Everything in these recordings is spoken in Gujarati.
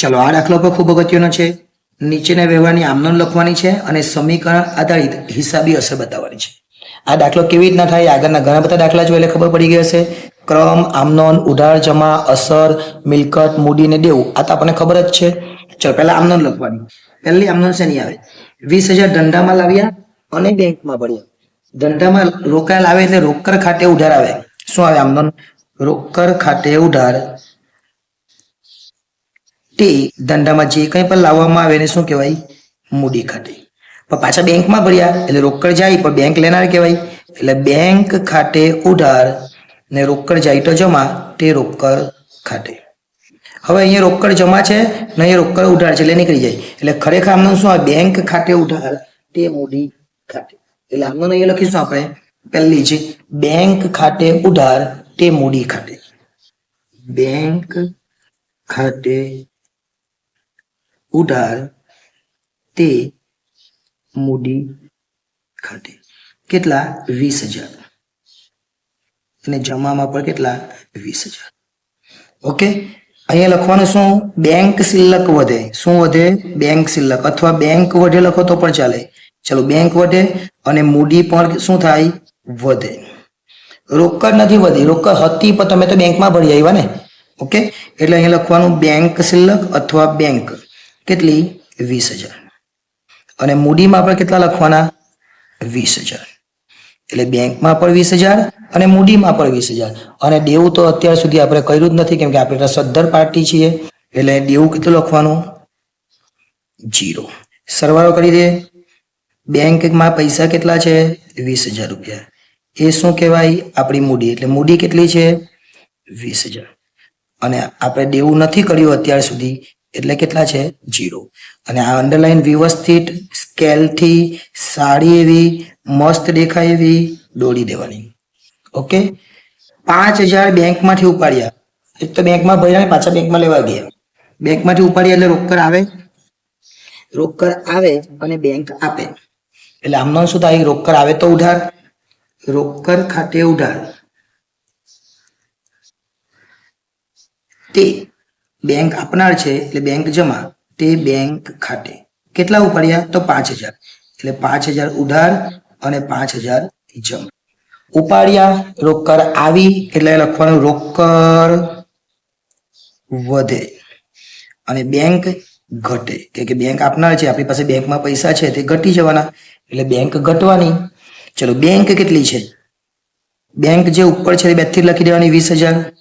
ચલો આ દાખલો પણ ખૂબ અગત્યનો છે. નીચેના વ્યવહારની આમનોન લખવાની છે અને સમીકરણ આધારિત હિસાબી અસર બતાવવાની છે. આ દાખલો કેવી રીતના થાય? આગળના ઘણા બધા દાખલા જો એટલે ખબર પડી ગઈ હશે. ક્રમ, આમનોન, ઉધાર, જમા, અસર, મિલકત, મૂડી ને દેવું. આ તો આપણને ખબર જ છે. ચલો પહેલા આમનોન લખવાની. પહેલી આમનોન શેની આવે? વીસ હજાર ધંધામાં લાવ્યા અને બેંકમાં ભર્યા. ધંધામાં રોકાયેલ આવે એટલે રોકડ ખાતે ઉધાર આવે. શું આવે આમનોન? રોકડ ખાતે ઉધાર. તે ધંધામાં જે કંઈ પણ લાવવામાં આવે એને શું કહેવાય? મૂડી ખાતે. પણ પાછા બેંકમાં ભર્યા, એટલે રોકડ જાય, પણ બેંક લેનાર કહેવાય. એટલે બેંક ખાતે ઉધાર ને રોકડ જાય તો જમા તે રોકડ ખાતે. હવે અહીંયા રોકડ જમા છે ને અહીંયા રોકડ ઉધાર છે, એટલે નીકળી જાય. એટલે ખરેખર આમનું શું આવે? બેંક ખાતે ઉધાર, તે મૂડી ખાતે. એટલે આમનું અહીંયા લખીશું આપણે. પહેલી છે, બેંક ખાતે ઉધાર, તે મૂડી ખાતે. બેંક ખાતે ઉધાર તે મૂડી ખાતે. કેટલા? વીસ હજાર. અને જમામાં પણ કેટલા? વીસ હજાર. ઓકે? અહીંયા લખવાનું શું? બેંક શિલ્લક વધે. શું વધે? બેંક શિલ્લક. અથવા બેંક વધે લખો તો પણ ચાલે. ચલો, બેંક વધે અને મૂડી પણ શું થાય? વધે. રોકડ નથી વધી. રોકડ હતી, પણ તમે તો બેંકમાં ભરી આવ્યા ને. ઓકે? એટલે અહીંયા લખવાનું બેંક શિલ્લક અથવા બેંક. કેટલી? વીસ હજાર. અને મૂડીમાં પણ કેટલા લખવાના? વીસ હજાર. એટલે બેંકમાં પણ વીસ હજાર અને મૂડીમાં પણ વીસ હજાર. અને દેવું તો અત્યાર સુધી આપણે કર્યું જ નથી, કેમ કે આપણે સદ્ધર પાર્ટી છીએ. એટલે દેવું કેટલું લખવાનું? જીરો સરવાળો કરી દે. બેંકમાં પૈસા કેટલા છે? વીસ હજાર રૂપિયા. એ શું કહેવાય? આપણી મૂડી. એટલે મૂડી કેટલી છે? વીસ હજાર. અને આપણે દેવું નથી કર્યું અત્યાર સુધી. એટલે કેટલા છે? જીરો અને આ અંડરલાઈન વ્યવસ્થિત, સ્કેલથી, સારી એવી, મસ્ત દેખાય એવી દોરી દેવાની. ઓકે? પાંચ હજાર બેંકમાંથી ઉપાડ્યા. એક તો બેંકમાં ભર્યા પાછા બેંકમાં લેવા ગયા. બેંકમાંથી ઉપાડ્યા એટલે રોકડ આવે? રોકડ આવે અને બેંક આપે. એટલે આમનો શું થાય રોકડ આવે તો ઉધાર? રોકડ ખાતે ઉધાર. તે બેંક આપનાર છે એટલે બેંક જમા, તે બેંક ખાતે. કેટલા ઉપાડ્યા? તો પાંચ હજાર. એટલે પાંચ હજાર ઉધાર અને પાંચ હજાર જમા. ઉપાડ્યા, રોકડ આવી, એટલે લખવાનું રોકડ વધે. અને બેંક ઘટે. કે કે બેંક આપનાર છે, આપણી પાસે બેંકમાં પૈસા છે, તે ઘટી જવાના. એટલે બેંક ઘટવાની. ચલો, બેંક કેટલી છે? બેંક જે ઉપર છે તે બેથી લખી દેવાની વીસ હજાર.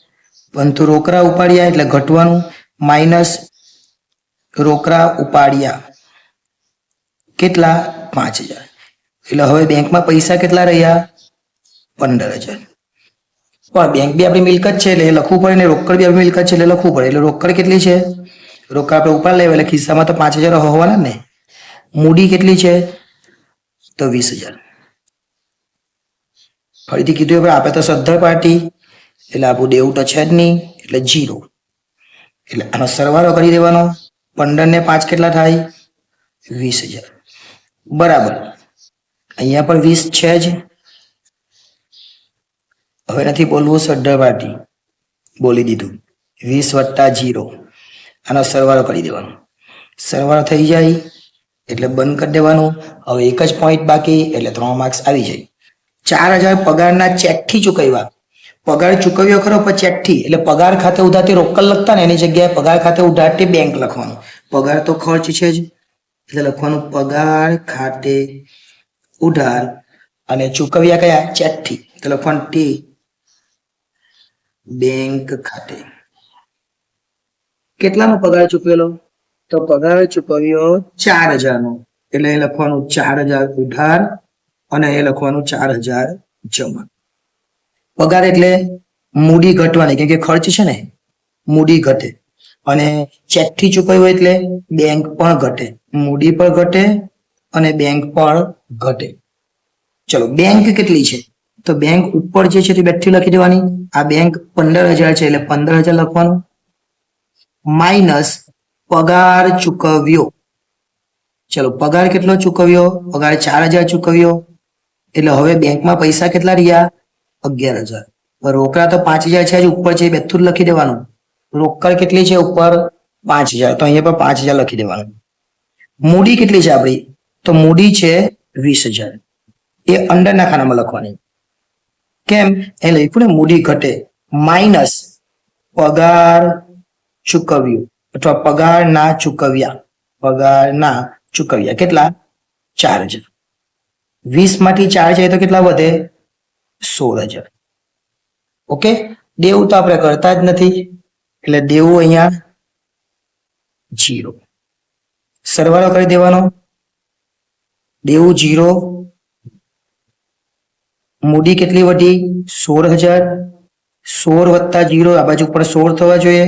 પરંતુ રોકડા ઉપાડ્યા એટલે ઘટવાનું, માઇનસ રોકડા ઉપાડ્યા. કેટલા? પાંચ હજાર. એટલે હવે બેંકમાં પૈસા કેટલા રહ્યા? પંદર હજાર. પણ બેંક બી આપણી મિલકત છે એટલે લખવું પડે ને રોકડ બી આપણી મિલકત છે એટલે લખવું પડે. એટલે રોકડ કેટલી છે? રોકડ આપણે ઉપાડ લેવા એટલે ખિસ્સામાં તો પાંચ હજાર હોવાના ને. મૂડી કેટલી છે? તો વીસ હજાર. ફરીથી કીધું આપણે આપણે તો સદ્ધર પાર્ટી. એટલે આપણું દેવું તો છે જ નહીં, એટલે જીરો એટલે આનો સરવાળો કરી દેવાનો. પંદર ને પાંચ કેટલા થાય? વીસ હજાર. બરાબર. અહીંયા પણ વીસ છે જ. હવે નથી બોલવું પાર્ટી બોલી દીધું. વીસ વત્તા જીરો આનો સરવાળો કરી દેવાનો. સરવાળો થઈ જાય, એટલે બંધ કરી દેવાનું. હવે એક જ પોઈન્ટ બાકી, એટલે ત્રણ માર્ક્સ આવી જાય. ચાર હજાર પગારના ચેકથી ચૂકવ્યા. પગાર ચૂકવ્યો ખરો પછી અઠ્ઠી એટલે પગાર ખાતે ઉધારથી રોકડ લખતા ને એની જગ્યાએ પગાર ખાતે ઉધારથી બેંક લખવાનું. પગાર તો ખર્ચ છે જ. એટલે લખવાનું પગાર ખાતે ઉધાર અને ચૂકવ્યા કયા? ચેકથી એટલે લખવાનું ટી. બેંક ખાતે. કેટલાનો પગાર ચૂકવેલો? તો પગાર ચૂકવ્યો ચાર હજારનો એટલે એ લખવાનું ચાર હજાર ઉધાર અને એ લખવાનું ચાર હજાર જમા. પગાર એટલે મૂડી ઘટવાની, કેમ કે ખર્ચ છે ને, મૂડી ઘટે. અને ચેકથી ચૂકવ્યું હોય એટલે બેંક પણ ઘટે. મૂડી પણ ઘટે અને બેંક પણ ઘટે. ચલો બેંક કેટલી છે? તો બેંક ઉપર જે છે તે બેઠી લખી દેવાની. આ બેંક પંદર હજાર છે, એટલે પંદર હજાર લખવાનું. માઇનસ પગાર ચૂકવ્યો. ચલો, પગાર કેટલો ચૂકવ્યો? પગાર ચાર હજાર ચૂકવ્યો. એટલે હવે બેંકમાં પૈસા કેટલા રહ્યા? અગિયાર હજાર. રોકડા તો પાંચ હજાર છે ઉપર છે બેથું લખી દેવાનું. રોકડ કેટલી છે ઉપર? પાંચ હજાર. તો અહીંયા પર પાંચ હજાર લખી દેવાનું. મૂડી કેટલી છે આપણી? તો મૂડી છે વીસ હજાર. એ અંડરના ખાનામાં લખવાની. કેમ? એ લખ્યું ને મૂડી ઘટે. માઇનસ પગાર ચૂકવ્યું. અથવા પગાર ના ચૂકવ્યા. પગાર ના ચૂકવ્યા. કેટલા? ચાર હજાર. વીસમાંથી ચાર જાય તો કેટલા વધે? સોળ હજાર ઓકે? દેવું તો આપણે કરતા જ નથી. એટલે દેવું અહીંયા જીરો સરવાળો કરી દેવાનો. દેવું જીરો મૂડી કેટલી વધી? સોળ હજાર. સોળ વત્તા જીરો આ બાજુ પણ સોળ થવા જોઈએ.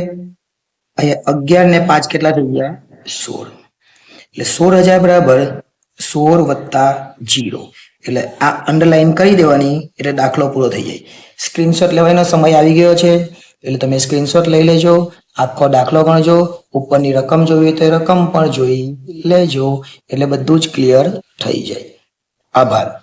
અહીંયા અગિયાર ને પાંચ કેટલા થઈ ગયા? સોળ. એટલે સોળ હજાર બરાબર સોળ વત્તા જીરો એટલે આ અંડરલાઈન કરી દેવાની, એટલે દાખલો પૂરો થઈ જાય. સ્ક્રીનશોટ લેવાનો સમય આવી ગયો છે, એટલે તમે સ્ક્રીનશોટ લઈ લેજો, આખો દાખલો ગણજો, ઉપરની રકમ જોવી તો રકમ પણ જોઈ લેજો, એટલે બધું જ ક્લિયર થઈ જાય. આભાર.